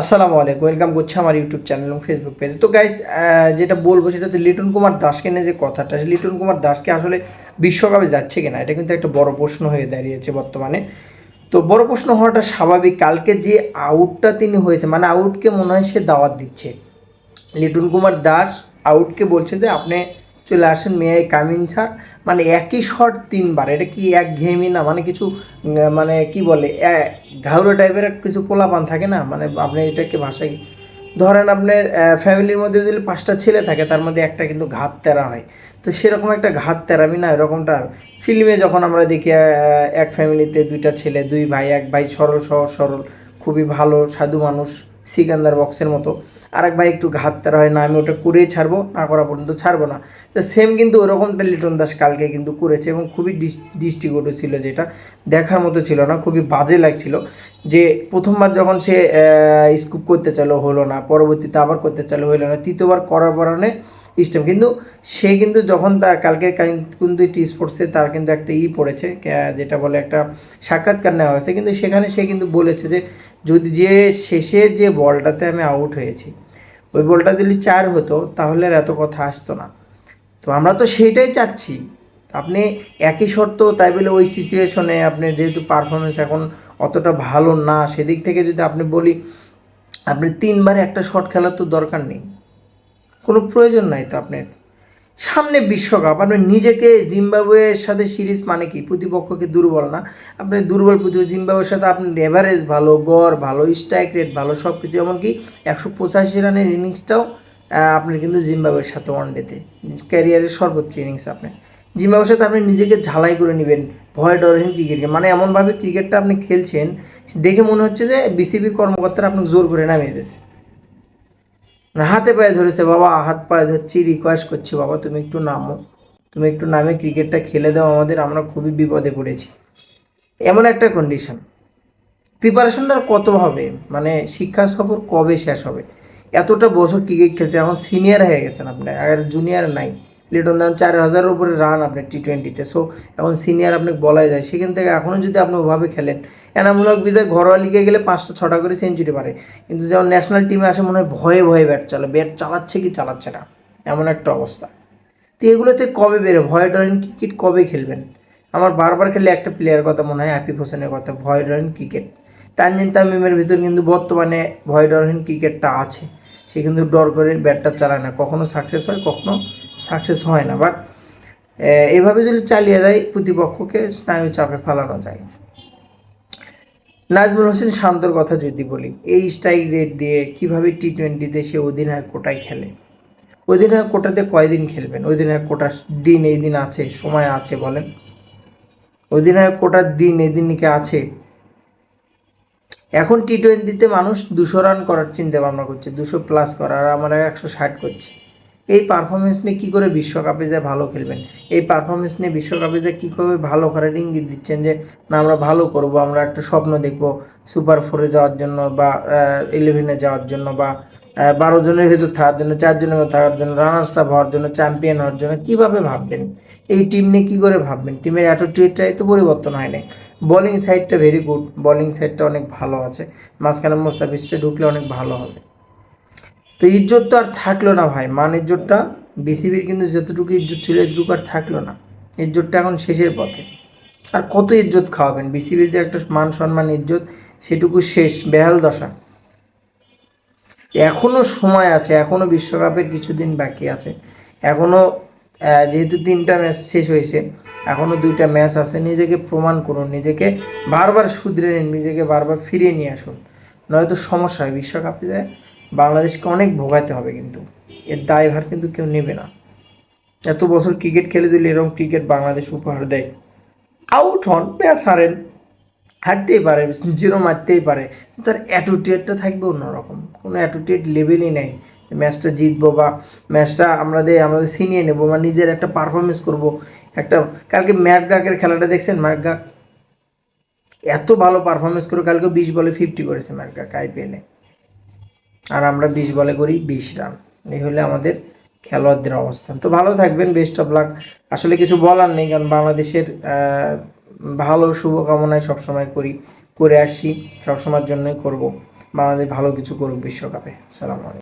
আসসালামু আলাইকুম ওয়েলকাম করছি আমার ইউটিউব চ্যানেল এবং ফেসবুক পেজ তো গাইস যেটা বলব সেটা হচ্ছে লিটন কুমার দাসকে নিয়ে যে কথাটা লিটন কুমার দাসকে আসলে বিশ্বকাপে যাচ্ছে কিনা, এটা কিন্তু একটা বড় প্রশ্ন হয়ে দাঁড়িয়েছে বর্তমানে। তো বড় প্রশ্ন হওয়াটা স্বাভাবিক, কালকে যে আউটটা তিনি হয়েছে মানে আউটকে মনে হয় সে দাওয়াত দিচ্ছে। লিটন কুমার দাস আউটকে বলছে যে আপনি চলে আসেন মেয়ে কামিন স্যার। মানে একই শট তিনবার, এটা কি এক ঘেয়েমি না? মানে কিছু মানে কি বলে ঘাউড়ো টাইপের কিছু পোলাপান থাকে না? মানে আপনি এটাকে ভাষায়, ধরেন আপনার ফ্যামিলির মধ্যে যদি পাঁচটা ছেলে থাকে, তার মধ্যে একটা কিন্তু ঘাত তেরা হয়। তো সেরকম একটা ঘাত তেরামি না, এরকমটা ফিল্মে যখন আমরা দেখি এক ফ্যামিলিতে দুইটা ছেলে, দুই ভাই, এক ভাই সরল, সহজ, সরল, খুবই ভালো, সাধু মানুষ সিকান্দার বক্সের মতো। আর এক ভাই একটু ঘাত তেরা হয়, না, আমি ওটা করেই ছাড়বো, না করা পর্যন্ত ছাড়বো না। তো সেম কিন্তু ওরকমটা লিটন দাস কালকে কিন্তু করেছে এবং খুবই দৃষ্টিকটু ছিল যেটা। দেখার মতো ছিল না, খুবই বাজে লাগছিল যে প্রথমবার যখন সে স্কুপ করতে চাইলো হলো না, পরবর্তীতে আবার করতে চাইলো হলো না, তৃতীয়বার করার পরানে স্টেম কিন্তু সে কিন্তু যখন তার কালকে কিন্তু টি স্পোর্টসে তার কিন্তু একটা ই পড়েছে যেটা বলে একটা সাক্ষাৎকার নেওয়া হয়েছে। কিন্তু সেখানে সে কিন্তু বলেছে যে যদি যে শেষের যে বলটাতে আমি আউট হয়েছি, ওই বলটা যদি চার হতো, তাহলে এত কথা আসতো না। তো আমরা তো সেইটাই চাচ্ছি। আপনি একই শর্ত, তাই বলে ওই সিচুয়েশনে আপনি যেহেতু পারফরমেন্স এখন অতটা ভালো না, সেদিক থেকে যদি আপনি বলি, আপনি তিনবারে একটা শট খেলার তো দরকার নেই। কোনো প্রয়োজন নাই তো আপনার। সামনে বিশ্বকাপ। আপনি নিজেকে জিম্বাবুয়ের সাথে সিরিজ মানে কি? প্রতিপক্ষকে দুর্বল না? আপনি দুর্বল প্রতিপক্ষ জিম্বাবুয়ের সাথে আপনার এভারেজ ভালো গড় ভালো স্ট্রাইক রেট ভালো সব কিছু এমনকি একশো পঁচাশি রানের ইনিংসটাও আপনি কিন্তু জিম্বাবুয়ের সাথে ওয়ানডেতে ক্যারিয়ারের সর্বোচ্চ ইনিংস আপনি। জিম্বাবুয়ের সাথে আপনি নিজেকে ঝালাই করে নেবেন ভয় ডরহীন ক্রিকেটকে মানে এমনভাবে ক্রিকেটটা আপনি খেলছেন, দেখে মনে হচ্ছে যে বিসিবির কর্মকর্তারা আপনাকে জোর করে নামিয়ে দিয়েছে। মানে হাতে পায়ে ধরেছে, বাবা, হাত পায়ে ধরছি রিকোয়েস্ট করছি, বাবা, তুমি একটু নামো। তুমি একটু নামে ক্রিকেটটা খেলে দাও আমাদের, আমরা খুবই বিপদে পড়েছি। এমন একটা কন্ডিশন প্রিপারেশনটা কত হবে? মানে শিক্ষা সফর কবে শেষ হবে? এতটা বছর ক্রিকেট খেলছে, এখন সিনিয়র হয়ে গেছেন আপনি, আর জুনিয়র নাই। লিটন দান চার হাজারের উপরে রান আপনি টি টোয়েন্টিতে সো এখন সিনিয়র আপনাকে বলাই যায়। সেখান থেকে এখনও যদি আপনি ওভাবে খেলেন, এনামূলক বিজয় ঘরোয়া লিগে গেলে পাঁচটা, ছটা করে সেঞ্চুরি পারে কিন্তু যেমন ন্যাশনাল টিমে আসে, মনে হয় ভয়ে ভয়ে ব্যাট চালা ব্যাট চালাচ্ছে কি চালাচ্ছে না? এমন একটা অবস্থা। তো এগুলোতে কবে বেরো? ভয় ডরেন ক্রিকেট কবে খেলবেন? আমার বারবার খেলে একটা প্লেয়ার কথা মনে হয়, আফিফ হোসেনের কথা, ভয় ডরেন ক্রিকেট। তানজিন তামিমের ভিতর কিন্তু বর্তমানে ভয় ডরহীন ক্রিকেটটা আছে। সে কিন্তু ডর করে ব্যাটটা চালায় না। কখনো সাকসেস হয়, কখনো সাকসেস হয় না। বাট এভাবে যদি চালিয়ে দেয়, প্রতিপক্ষকে স্নায়ু চাপে ফেলানো যায়। নাজমুল হোসেন শান্তর কথা যদি বলি, এই স্ট্রাইক রেট দিয়ে কীভাবে টি টোয়েন্টিতে সে অধিনায়ক কোটায় খেলে? অধিনায়ক কোটাতে কয়দিন খেলবেন? অধিনায়ক কোটার দিন এই দিন আছে, সময় আছে বলেন। অধিনায়ক কোটার দিন এই দিন কি আছে? এখন টি টোয়েন্টিতে মানুষ দুশো রান করার চিন্তা ভাবনা করছে, দুশো প্লাস করার আমরা একশো ষাট করছি। এই পারফরমেন্স নিয়ে কী করে বিশ্বকাপে যায় ভালো খেলবেন? এই পারফরমেন্স নিয়ে বিশ্বকাপে যে কী করে ভালো করার ইঙ্গিত দিচ্ছেন যে, না, আমরা ভালো করব, আমরা একটা স্বপ্ন দেখব সুপার ফোরে যাওয়ার জন্য বা ইলেভেনে যাওয়ার জন্য বা বারো জনের ভিতর থাকার জন্য চারজনের ভিতর থাকার জন্য রানার্স আপ হওয়ার জন্য চ্যাম্পিয়ন হওয়ার জন্য কীভাবে ভাববেন? এই টিম নিয়ে কী করে ভাববেন? টিমের অ্যাটিটিউডটাই তো পরিবর্তন হয় নাই। বোলিং সাইডটা ভেরি গুড বোলিং সাইডটা অনেক ভালো আছে। মাঝখানে মোস্তাফিজটা ঢুকলে অনেক ভালো হবে। তো ইজ্জত তো আর থাকল না ভাই। মান ইজ্জতটা বিসিবির কিন্তু যতটুকু ইজ্জত ছিল, এতটুকু আর থাকল না। ইজ্জতটা এখন শেষের পথে। আর কত ইজ্জত খাওয়াবেন? বিসিবির যে একটা মান সম্মান ইজ্জত, সেটুকু শেষ, বেহাল দশা। এখনও সময় আছে এখনও বিশ্বকাপের কিছুদিন বাকি আছে। এখনও যেহেতু তিনটা ম্যাচ শেষ হয়েছে এখনও দুইটা ম্যাচ আছে, নিজেকে প্রমাণ করুন, নিজেকে বারবার শুধরে নিন, নিজেকে বারবার ফিরিয়ে নিয়ে আসুন। নয়তো সমস্যা হয়, বিশ্বকাপে যায়, বাংলাদেশকে অনেক ভোগাতে হবে কিন্তু, এর দায়ভার কিন্তু কেউ নেবে না। এত বছর ক্রিকেট খেলে যদি এরকম ক্রিকেট বাংলাদেশ উপহার দেয় আউট হন ব্যাস হারেন হারতেই পারে জিরো মারতেই পারে তার অ্যাটিটিউডটা থাকবে অন্যরকম। কোনো অ্যাটিটিউড লেভেলই নেই। ম্যাচটা জিতবো বা ম্যাচটা আমাদের আমাদের ছিনিয়ে নেব বা নিজের একটা পারফরমেন্স করব, একটা, কালকে ম্যাটগাকের খেলাটা দেখছেন? ম্যাটগাক এত ভালো পারফরমেন্স করে কালকে বিশ বলে ফিফটি করেছে ম্যাটগাক আইপিএলে আর আমরা বিশ বলে করি বিশ রান এই হলে আমাদের খেলোয়াড়দের অবস্থান। তো ভালো থাকবেন বেস্ট অফ লাক আসলে কিছু বলার নেই, কারণ বাংলাদেশের ভালো শুভকামনায় সবসময় করি, করে আসি, সবসময়ের জন্যই করব। বাংলাদেশ ভালো কিছু করুক বিশ্বকাপে। সালাম আলাইকুম।